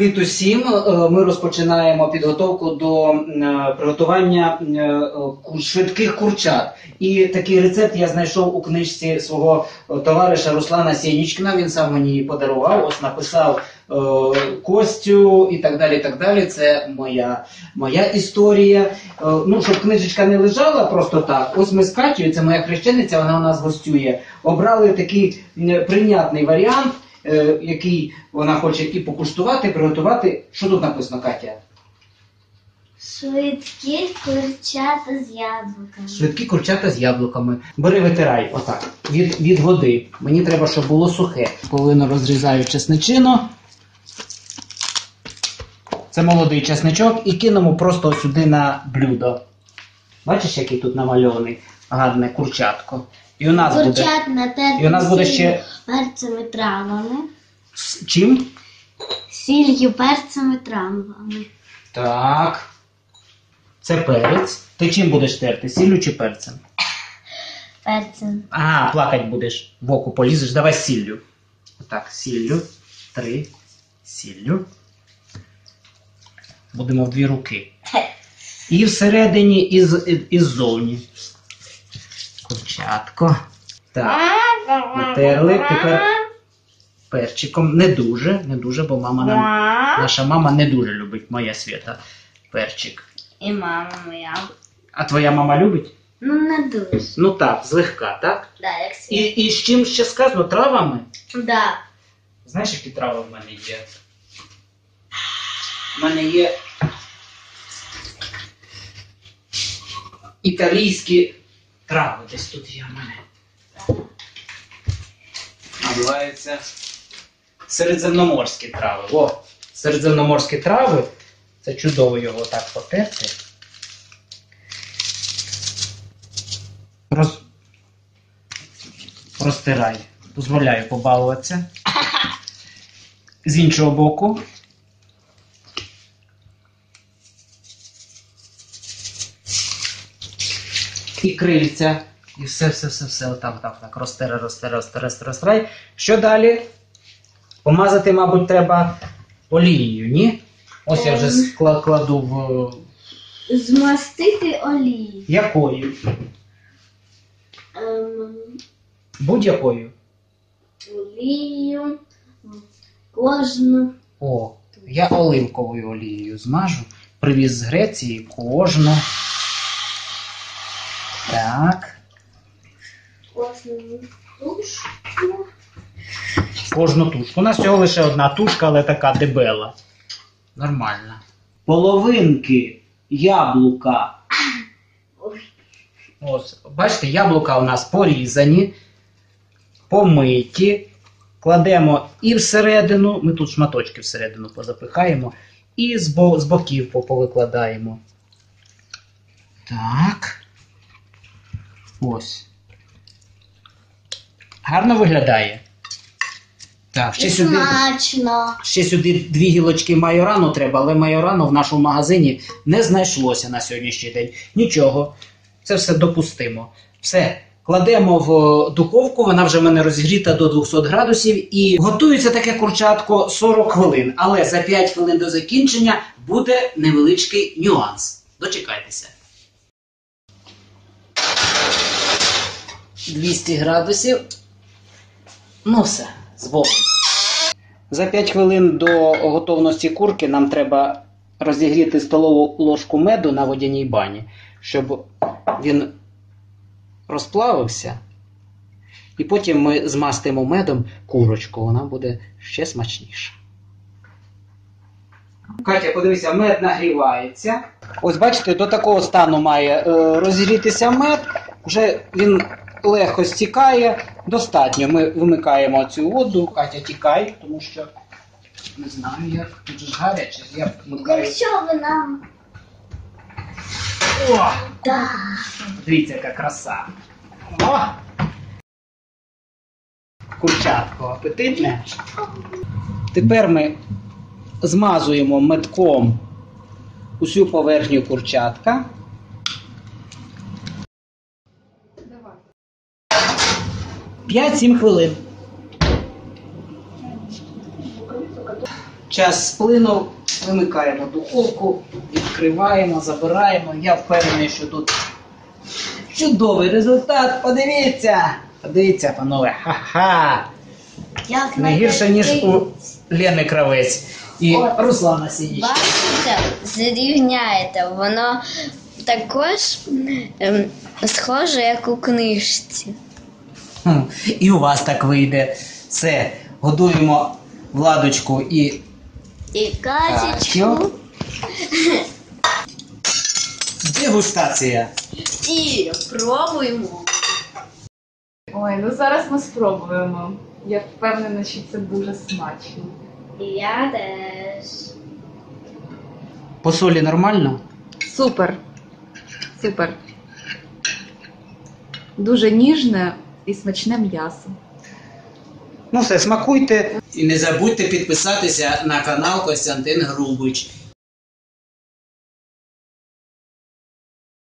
Привіт усім! Е, Ми розпочинаємо підготовку до е, приготування е, швидких курчат. І такий рецепт я знайшов у книжці свого товариша Руслана Сєнічкіна. Він сам мені її подарував. Ось написав Костю і так далі. так далі. Це моя, моя історія. Ну, щоб книжечка не лежала просто так. Ось ми з Катєю, це моя хрещениця, вона у нас гостює. Обрали такий прийнятний варіант який вона хоче і покуштувати, приготувати. Що тут написано, Катя? Швидкі курчата з яблуками. Швидкі курчата з яблуками. Бери витирай, отак, від, від води. Мені треба, щоб було сухе. Половину розрізаю чесничину. Це молодий чесничок і кинемо просто сюди на блюдо. Бачиш, який тут намальований гарне курчатко. І у нас буде. Курчат І у нас буде ще- перцем і травами. з Чим? Сіллю, перцем і травами. Так. Це перець. Ти чим будеш терти? Сіллю чи перцем? Перцем. А, плакать будеш. В око полізеш. Давай сіллю. Отак, сіллю. Три. Сіллю. Будемо в дві руки. І всередині, і, з, і, і ззовні. Курчатко. Так. Натерли. Тепер перчиком. Не дуже, не дуже, бо мама нам. Наша мама не дуже любить моя свята. Перчик. І мама моя. А твоя мама любить? Ну, не дуже. Ну так, злегка, так? Да, як І, світ. і з чим ще сказано? Травами? Да. Знаєш, які трави в мене є? У мене є італійські трави. Десь тут є в мене. Називаються середземноморські трави. О, середземноморські трави. Це чудово його так потерти. Роз... Розтирай. Дозволяю побалуватися. З іншого боку. І крильця. І все, все, все, все. Отак, отак, так. Розтира, розтира, розтира, розтирай. Що далі? Помазати, мабуть, треба олією, ні? Ось я вже Ем. скла- кладу в. Змастити олію. Якою? Ем, Будь-якою. олію. Кожну. О, я оливковою олією змажу. Привіз з Греції кожну. Так. Кожну тушку. У нас всього лише одна тушка, але така дебела. Нормально. Половинки яблука. Ось, бачите, яблука у нас порізані, помиті. Кладемо і всередину, ми тут шматочки всередину позапихаємо, і з, бо, з боків по- повикладаємо. Так. Ось. Гарно виглядає. Так, ще сюди. Смачно. Ще сюди дві гілочки майорану треба, але майорану в нашому магазині не знайшлося на сьогоднішній день. Нічого, це все допустимо. Все, кладемо в е, духовку, вона вже в мене розігріта до 200 градусів і готується таке курчатко 40 хвилин. Але за 5 хвилин до закінчення буде невеличкий нюанс. Дочекайтеся. 200 градусів. Ну все, збоку. За 5 хвилин до готовності курки нам треба розігріти столову ложку меду на водяній бані, щоб він розплавився. І потім ми змастимо медом курочку, вона буде ще смачніша. Катя, подивися, мед нагрівається. Ось бачите, до такого стану має е, розігрітися мед. Вже він легко стікає. Достатньо. Ми вимикаємо цю воду. Катя, тікай, тому що не знаю як. Тут же ж гаряче. Я вмикаю. Якщо ви нам. О! Да. Дивіться, яка краса. О! Курчатко апетитне. Тепер ми змазуємо метком усю поверхню курчатка. П'ять-сім хвилин. час сплинув, вимикаємо духовку, відкриваємо, забираємо. Я впевнений, що тут чудовий результат. Подивіться! Подивіться, панове, ха-ха! Не гірше, ніж у Лени Кравець і От. Руслана Сініч. Бачите, зрівняєте, воно також ем, схоже, як у книжці. І у вас так вийде. Все, годуємо владочку і І качечку, Дегустація. і пробуємо. Ой, ну зараз ми спробуємо. Я впевнена, що це дуже смачно. Я теж. По солі нормально? Супер. Супер. Дуже ніжне і смачне м'ясо. Ну все, смакуйте. І не забудьте підписатися на канал Костянтин Грубич.